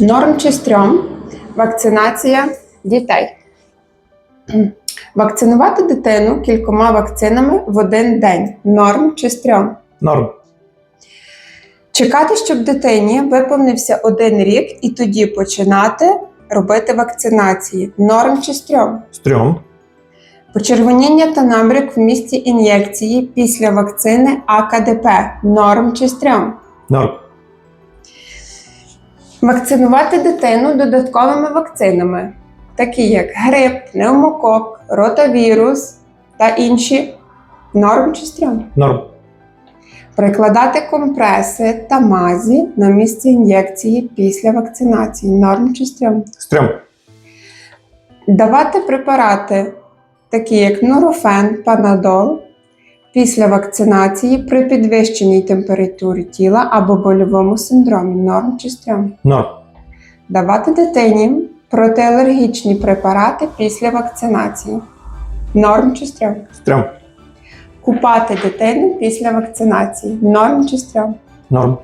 Норм чи стрьом вакцинація дітей. Вакцинувати дитину кількома вакцинами в один день. Норм чи стрьом. Норм. Чекати, щоб дитині виповнився один рік і тоді починати робити вакцинації. Норм чи стрьом. Стрьом. Почервоніння та набряк в місці ін'єкції після вакцини АКДП. Норм чи стрьом. Норм. Вакцинувати дитину додатковими вакцинами, такі як грип, пневмокок, ротавірус та інші. Норм чи стрьом. Норм. Прикладати компреси та мазі на місце ін'єкції після вакцинації. Норм чи стрьом. Стрьом. Давати препарати, такі як нурофен, панадол, після вакцинації при підвищеній температурі тіла або больовому синдромі. Норм чи стрьом. Норм. Давати дитині протиалергічні препарати після вакцинації. Норм чи стрьом. Стрьом. Купати дитину після вакцинації. Норм чи стрьом. Норм.